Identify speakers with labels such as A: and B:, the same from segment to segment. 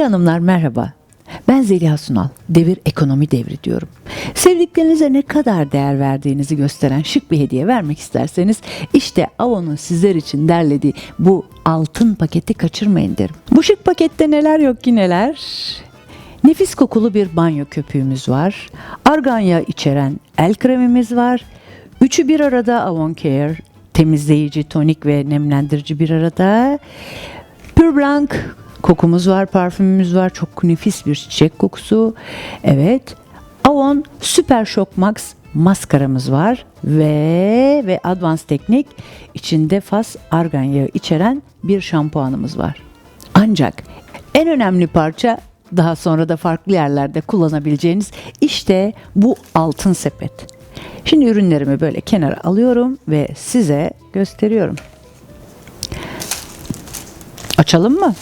A: Sevgili hanımlar merhaba. Ben Zeliha Sunal. Devir ekonomi devri diyorum. Sevdiklerinize ne kadar değer verdiğinizi gösteren şık bir hediye vermek isterseniz işte Avon'un sizler için derlediği bu altın paketi kaçırmayın derim. Bu şık pakette neler yok ki neler? Nefis kokulu bir banyo köpüğümüz var. Argan yağı içeren el kremimiz var. Üçü bir arada Avon Care temizleyici, tonik ve nemlendirici bir arada. Pure Blanc kokumuz var, parfümümüz var. Çok nefis bir çiçek kokusu. Evet. Avon Super Shock Max maskaramız var ve ve Advanced Teknik içinde fas argan yağı içeren bir şampuanımız var. Ancak en önemli parça daha sonra da farklı yerlerde kullanabileceğiniz işte bu altın sepet. Şimdi ürünlerimi böyle kenara alıyorum ve size gösteriyorum. Açalım mı?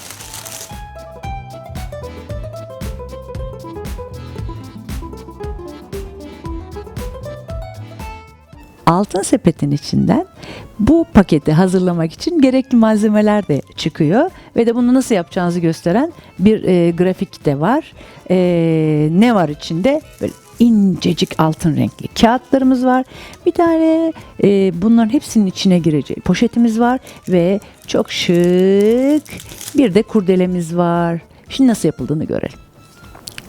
A: Altın sepetin içinden bu paketi hazırlamak için gerekli malzemeler de çıkıyor ve de bunu nasıl yapacağınızı gösteren bir e, grafik de var. E, ne var içinde? Böyle incecik altın renkli kağıtlarımız var. Bir tane e, bunların hepsinin içine gireceği poşetimiz var ve çok şık bir de kurdelemiz var. Şimdi nasıl yapıldığını görelim.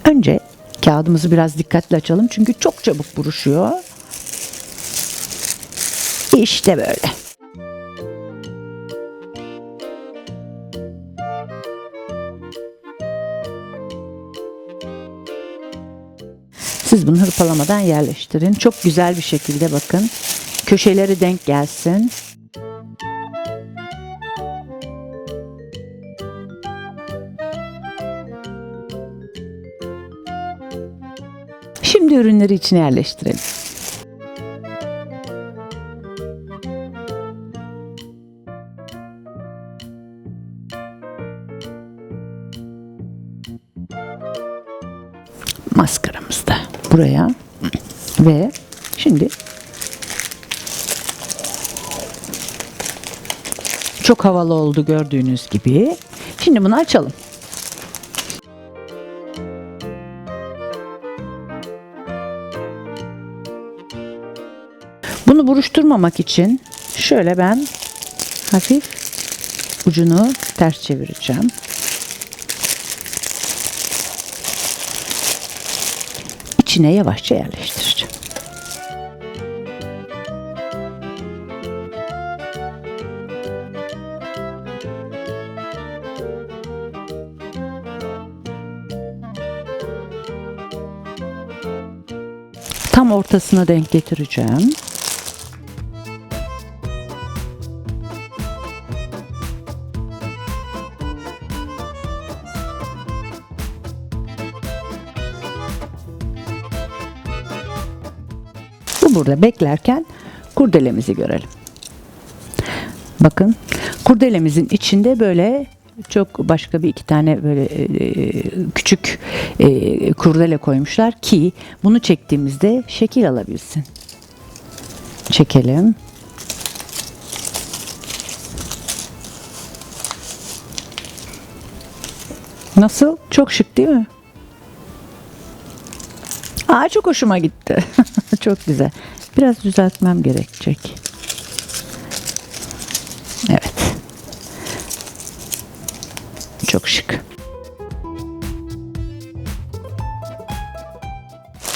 A: Önce kağıdımızı biraz dikkatli açalım çünkü çok çabuk buruşuyor. İşte böyle. Siz bunu hırpalamadan yerleştirin. Çok güzel bir şekilde bakın. Köşeleri denk gelsin. Şimdi ürünleri içine yerleştirelim. Maskaramız da buraya ve şimdi çok havalı oldu gördüğünüz gibi. Şimdi bunu açalım. Bunu buruşturmamak için şöyle ben hafif ucunu ters çevireceğim. İçine yavaşça yerleştireceğim. Tam ortasına denk getireceğim. Bu burada beklerken kurdelemizi görelim. Bakın kurdelemizin içinde böyle çok başka bir iki tane böyle e, küçük e, kurdele koymuşlar ki bunu çektiğimizde şekil alabilsin. Çekelim. Nasıl? Çok şık değil mi? Aa çok hoşuma gitti. çok güzel. Biraz düzeltmem gerekecek. Evet. Çok şık.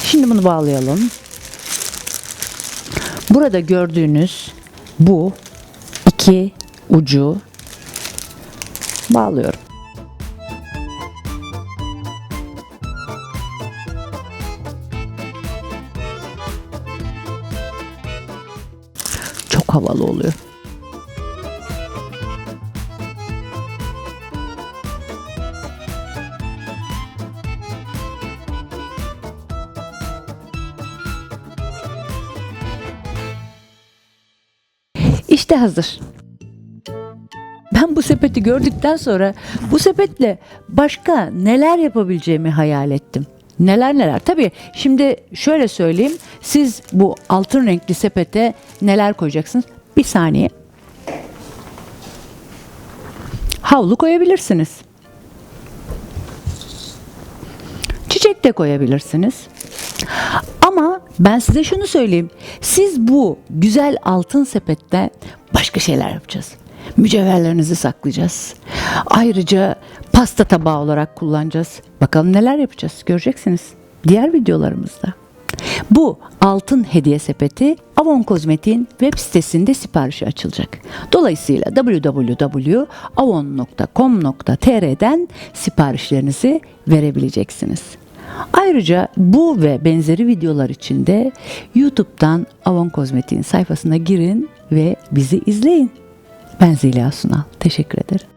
A: Şimdi bunu bağlayalım. Burada gördüğünüz bu iki ucu bağlıyorum. Havalı oluyor. İşte hazır. Ben bu sepeti gördükten sonra bu sepetle başka neler yapabileceğimi hayal ettim. Neler neler. Tabii şimdi şöyle söyleyeyim. Siz bu altın renkli sepete neler koyacaksınız? Bir saniye. Havlu koyabilirsiniz. Çiçek de koyabilirsiniz. Ama ben size şunu söyleyeyim. Siz bu güzel altın sepette başka şeyler yapacağız. Mücevherlerinizi saklayacağız. Ayrıca pasta tabağı olarak kullanacağız. Bakalım neler yapacağız göreceksiniz diğer videolarımızda. Bu altın hediye sepeti Avon Kozmetik'in web sitesinde siparişi açılacak. Dolayısıyla www.avon.com.tr'den siparişlerinizi verebileceksiniz. Ayrıca bu ve benzeri videolar için de YouTube'dan Avon Kozmetik'in sayfasına girin ve bizi izleyin. Ben Zeliha Sunal. Teşekkür ederim.